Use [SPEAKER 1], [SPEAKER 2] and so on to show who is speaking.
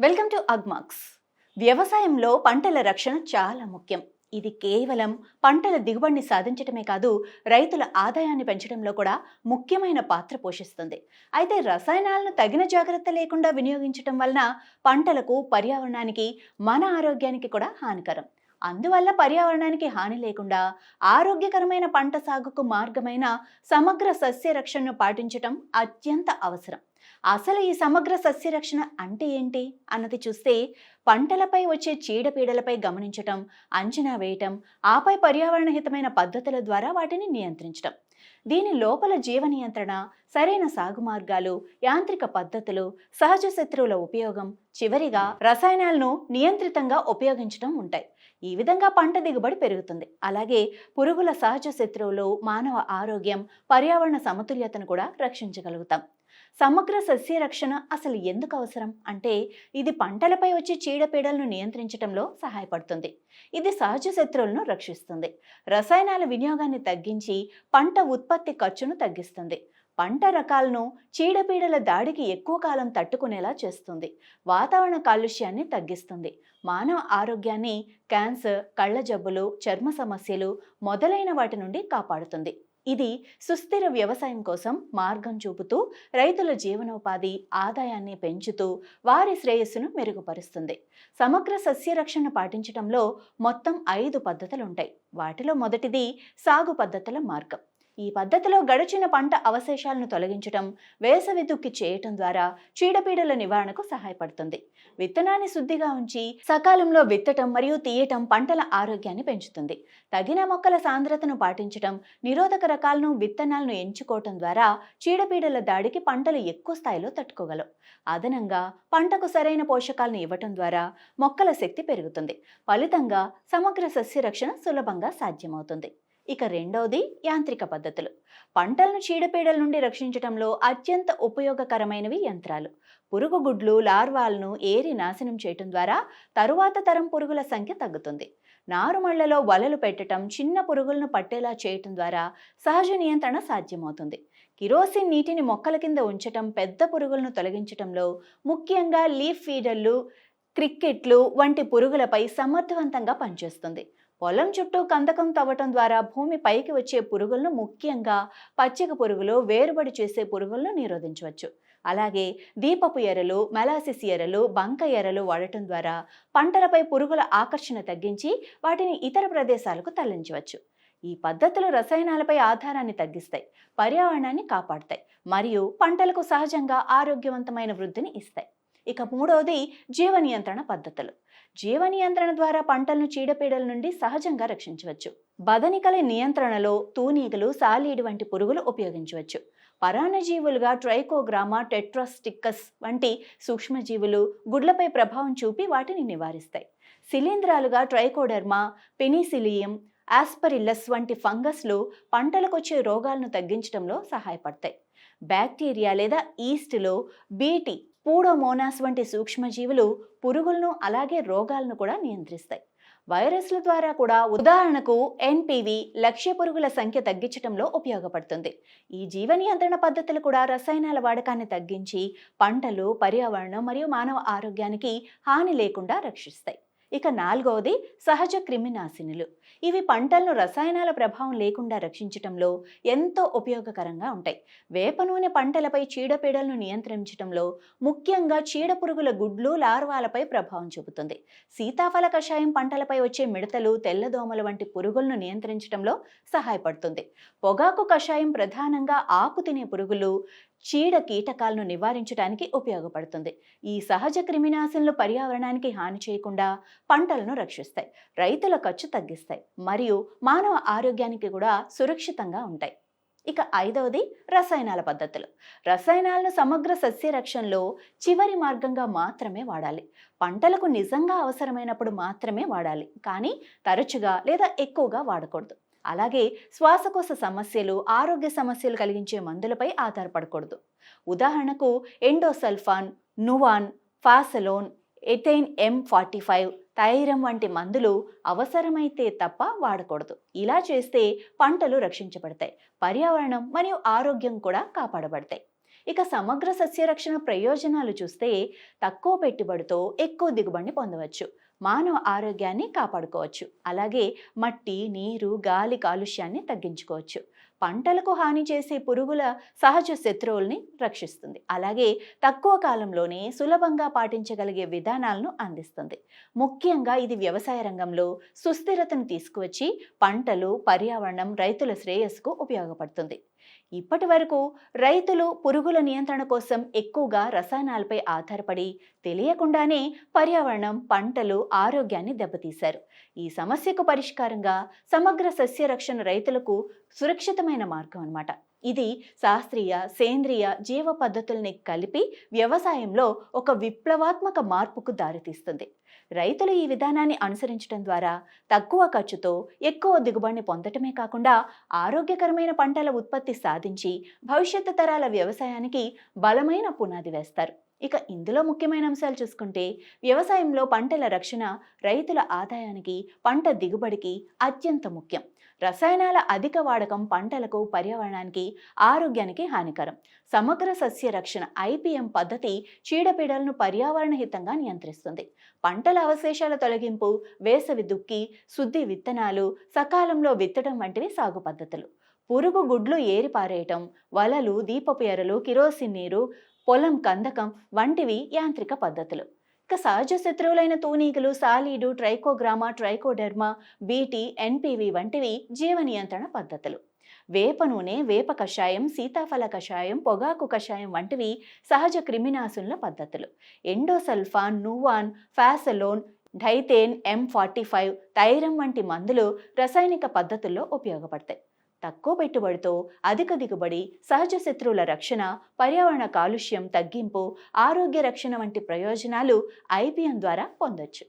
[SPEAKER 1] Welcome to Agmax వ్యవసాయంలో పంటల రక్షణ చాలా ముఖ్యం. ఇది కేవలం పంటల దిగుబడిని సాధించటమే కాదు రైతుల ఆదాయాన్ని పెంచడంలో కూడా ముఖ్యమైన పాత్ర పోషిస్తుంది. అయితే రసాయనాలను తగిన జాగ్రత్త లేకుండా వినియోగించటం వలన పంటలకు పర్యావరణానికి మన ఆరోగ్యానికి కూడా హానికరం. అందువల్ల పర్యావరణానికి హాని లేకుండా ఆరోగ్యకరమైన పంట సాగుకు మార్గమైన సమగ్ర సస్య రక్షణను పాటించటం అత్యంత అవసరం. అసలు ఈ సమగ్ర సస్యరక్షణ అంటే ఏంటి? అన్నది చూస్తే పంటలపై వచ్చే చీడపీడలపై గమనించటం అంచనా వేయటం ఆపై పర్యావరణ హితమైన పద్ధతుల ద్వారా వాటిని నియంత్రించటం. దీని లోపల జీవ నియంత్రణ సరైన సాగు మార్గాలు యాంత్రిక పద్ధతులు సహజ శత్రువుల ఉపయోగం చివరిగా రసాయనాలను నియంత్రితంగా ఉపయోగించడం ఉంటాయి. ఈ విధంగా పంట దిగుబడి పెరుగుతుంది. అలాగే పురుగుల సహజ శత్రువులు మానవ ఆరోగ్యం పర్యావరణ సమతుల్యతను కూడా రక్షించగలుగుతాం. సమగ్ర సస్య రక్షణ అసలు ఎందుకు అవసరం? అంటే ఇది పంటలపై వచ్చే చీడపీడలను నియంత్రించడంలో సహాయపడుతుంది. ఇది సహజ శత్రువులను రక్షిస్తుంది. రసాయనాల వినియోగాన్ని తగ్గించి పంట ఉత్పత్తి ఖర్చును తగ్గిస్తుంది. పంట రకాలను చీడపీడల దాడికి ఎక్కువ కాలం తట్టుకునేలా చేస్తుంది. వాతావరణ కాలుష్యాన్ని తగ్గిస్తుంది. మానవ ఆరోగ్యాన్ని క్యాన్సర్ కళ్ళ జబ్బులు చర్మ సమస్యలు మొదలైన వాటి నుండి కాపాడుతుంది. ఇది సుస్థిర వ్యవసాయం కోసం మార్గం చూపుతూ రైతుల జీవనోపాధి ఆదాయాన్ని పెంచుతూ వారి శ్రేయస్సును మెరుగుపరుస్తుంది. సమగ్ర సస్యరక్షణ పాటించడంలో మొత్తం ఐదు పద్ధతులు ఉంటాయి వాటిలో మొదటిది సాగు పద్ధతుల మార్గం. ఈ పద్ధతిలో గడిచిన పంట అవశేషాలను తొలగించటం వేసవి దుక్కి చేయటం ద్వారా చీడపీడల నివారణకు సహాయపడుతుంది. విత్తనాన్ని శుద్ధిగా ఉంచి సకాలంలో విత్తటం మరియు తీయటం పంటల ఆరోగ్యాన్ని పెంచుతుంది. తగిన మొక్కల సాంద్రతను పాటించటం నిరోధక రకాలను విత్తనాలను ఎంచుకోవటం ద్వారా చీడపీడల దాడికి పంటలు ఎక్కువ స్థాయిలో తట్టుకోగలవు. అదనంగా పంటకు సరైన పోషకాలను ఇవ్వటం ద్వారా మొక్కల శక్తి పెరుగుతుంది. ఫలితంగా సమగ్ర సస్యరక్షణ సులభంగా సాధ్యమవుతుంది. ఇక రెండవది యాంత్రిక పద్ధతులు. పంటలను చీడపీడల నుండి రక్షించడంలో అత్యంత ఉపయోగకరమైనవి యంత్రాలు. పురుగు గుడ్లు లార్వాలను ఏరి నాశనం చేయటం ద్వారా తరువాత తరం పురుగుల సంఖ్య తగ్గుతుంది. నారుమళ్ళలో వలలు పెట్టడం చిన్న పురుగులను పట్టేలా చేయటం ద్వారా సహజ నియంత్రణ సాధ్యమవుతుంది. కిరోసిన్ నీటిని మొక్కల కింద ఉంచటం పెద్ద పురుగులను తొలగించటంలో ముఖ్యంగా లీఫ్ ఫీడర్లు క్రికెట్లు వంటి పురుగులపై సమర్థవంతంగా పనిచేస్తుంది. పొలం చుట్టూ కందకం తవ్వటం ద్వారా భూమి పైకి వచ్చే పురుగులను ముఖ్యంగా పచ్చిక పురుగులు వేరుబడి చేసే పురుగులను నిరోధించవచ్చు. అలాగే దీపపు ఎరలు మెలాసిస్ ఎరలు బంక ఎరలు వాడటం ద్వారా పంటలపై పురుగుల ఆకర్షణ తగ్గించి వాటిని ఇతర ప్రదేశాలకు తరలించవచ్చు. ఈ పద్ధతులు రసాయనాలపై ఆధారాన్ని తగ్గిస్తాయి పర్యావరణాన్ని కాపాడుతాయి మరియు పంటలకు సహజంగా ఆరోగ్యవంతమైన వృద్ధిని ఇస్తాయి. ఇక మూడవది జీవ నియంత్రణ పద్ధతులు. జీవ నియంత్రణ ద్వారా పంటలను చీడపీడల నుండి సహజంగా రక్షించవచ్చు. బదనికల నియంత్రణలో తూనీగలు సాలీడు వంటి పురుగులు ఉపయోగించవచ్చు. పరాణజీవులుగా ట్రైకోగ్రామా టెట్రాస్టిక్కస్ వంటి సూక్ష్మజీవులు గుడ్లపై ప్రభావం చూపి వాటిని నివారిస్తాయి. శిలీంధ్రాలుగా ట్రైకోడర్మా పెనిసిలియం ఆస్పరిల్లస్ వంటి ఫంగస్లు పంటలకొచ్చే రోగాలను తగ్గించడంలో సహాయపడతాయి. బ్యాక్టీరియా లేదా ఈస్ట్లో బీటీ పూడోమోనాస్ వంటి సూక్ష్మజీవులు పురుగులను అలాగే రోగాలను కూడా నియంత్రిస్తాయి. వైరస్ల ద్వారా కూడా ఉదాహరణకు ఎన్పివి లక్ష్య పురుగుల సంఖ్య తగ్గించడంలో ఉపయోగపడుతుంది. ఈ జీవ నియంత్రణ పద్ధతులు కూడా రసాయనాల వాడకాన్ని తగ్గించి పంటలు పర్యావరణం మరియు మానవ ఆరోగ్యానికి హాని లేకుండా రక్షిస్తాయి. ఇక నాలుగవది సహజ క్రిమినాశినులు. ఇవి పంటలను రసాయనాల ప్రభావం లేకుండా రక్షించటంలో ఎంతో ఉపయోగకరంగా ఉంటాయి. వేప నూనె పంటలపై చీడపీడలను నియంత్రించడంలో ముఖ్యంగా చీడపురుగుల గుడ్లు లార్వాలపై ప్రభావం చూపుతుంది. సీతాఫల కషాయం పంటలపై వచ్చే మిడతలు తెల్లదోమల వంటి పురుగులను నియంత్రించడంలో సహాయపడుతుంది. పొగాకు కషాయం ప్రధానంగా ఆకు తినే పురుగులు చీడ కీటకాలను నివారించడానికి ఉపయోగపడుతుంది. ఈ సహజ క్రిమినాశనలు పర్యావరణానికి హాని చేయకుండా పంటలను రక్షిస్తాయి. రైతుల ఖర్చు తగ్గిస్తాయి. మరియు మానవ ఆరోగ్యానికి కూడా సురక్షితంగా ఉంటాయి. ఇక ఐదవది రసాయనాల పద్ధతులు. రసాయనాలను సమగ్ర సస్య రక్షణలో చివరి మార్గంగా మాత్రమే వాడాలి. పంటలకు నిజంగా అవసరమైనప్పుడు మాత్రమే వాడాలి. కానీ తరచుగా లేదా ఎక్కువగా వాడకూడదు. అలాగే శ్వాసకోశ సమస్యలు ఆరోగ్య సమస్యలు కలిగించే మందులపై ఆధారపడకూడదు. ఉదాహరణకు ఎండోసల్ఫాన్ నువాన్ ఫాసలోన్ ఎథైన్ ఎం ఫార్టీ ఫైవ్ థైరం వంటి మందులు అవసరమైతే తప్ప వాడకూడదు. ఇలా చేస్తే పంటలు రక్షించబడతాయి. పర్యావరణం మరియు ఆరోగ్యం కూడా కాపాడబడతాయి. ఇక సమగ్ర సస్యరక్షణ ప్రయోజనాలు చూస్తే తక్కువ పెట్టుబడితో ఎక్కువ దిగుబడిని పొందవచ్చు. మానవ ఆరోగ్యాన్ని కాపాడుకోవచ్చు. అలాగే మట్టి నీరు గాలి కాలుష్యాన్ని తగ్గించుకోవచ్చు. పంటలకు హాని చేసే పురుగుల సహజ శత్రువుల్ని రక్షిస్తుంది. అలాగే తక్కువ కాలంలోనే సులభంగా పాటించగలిగే విధానాలను అందిస్తుంది. ముఖ్యంగా ఇది వ్యవసాయ రంగంలో సుస్థిరతను తీసుకువచ్చి పంటలు పర్యావరణం రైతుల శ్రేయస్సుకు ఉపయోగపడుతుంది. ఇప్పటి వరకు రైతులు పురుగుల నియంత్రణ కోసం ఎక్కువగా రసాయనాలపై ఆధారపడి తెలియకుండానే పర్యావరణం పంటలు ఆరోగ్యాన్ని దెబ్బతీశారు. ఈ సమస్యకు పరిష్కారంగా సమగ్ర సస్య రక్షణ రైతులకు సురక్షితమైన మార్గం అన్నమాట. ఇది శాస్త్రీయ సేంద్రియ జీవ పద్ధతుల్ని కలిపి వ్యవసాయంలో ఒక విప్లవాత్మక మార్పుకు దారితీస్తుంది. రైతులు ఈ విధానాన్ని అనుసరించడం ద్వారా తక్కువ ఖర్చుతో ఎక్కువ దిగుబడిని పొందటమే కాకుండా ఆరోగ్యకరమైన పంటల ఉత్పత్తి సాధించి భవిష్యత్తు తరాల వ్యవసాయానికి బలమైన పునాది వేస్తారు. ఇక ఇందులో ముఖ్యమైన అంశాలు చూసుకుంటే వ్యవసాయంలో పంటల రక్షణ రైతుల ఆదాయానికి పంట దిగుబడికి అత్యంత ముఖ్యం. రసాయనాల అధిక వాడకం పంటలకు పర్యావరణానికి ఆరోగ్యానికి హానికరం. సమగ్ర సస్య రక్షణ ఐపీఎం పద్ధతి చీడపీడలను పర్యావరణ హితంగా నియంత్రిస్తుంది. పంటల అవశేషాల తొలగింపు వేసవి దుక్కి శుద్ధి విత్తనాలు సకాలంలో విత్తడం వంటివి సాగు పద్ధతులు. పురుగు గుడ్లు ఏరిపారేయటం వలలు దీపపు ఎరలు కిరోసిన్ నీరు పొలం కందకం వంటివి యాంత్రిక పద్ధతులు. ఇక సహజ శత్రువులైన తూనీగలు సాలీడు ట్రైకోగ్రామా ట్రైకోడెర్మా బీటీ ఎన్పివి వంటివి జీవ నియంత్రణ పద్ధతులు. వేప నూనె వేప కషాయం సీతాఫల కషాయం పొగాకు కషాయం వంటివి సహజ క్రిమినాశుల పద్ధతులు. Endosulfan Nuvan phosalone Dithane M forty five thiram వంటి మందులు రసాయనిక పద్ధతుల్లో ఉపయోగపడతాయి. తక్కువ పెట్టుబడితో అధిక దిగుబడి సహజ శత్రువుల రక్షణ పర్యావరణ కాలుష్యం తగ్గింపు ఆరోగ్య రక్షణ వంటి ప్రయోజనాలు ఐపీఎం ద్వారా పొందొచ్చు.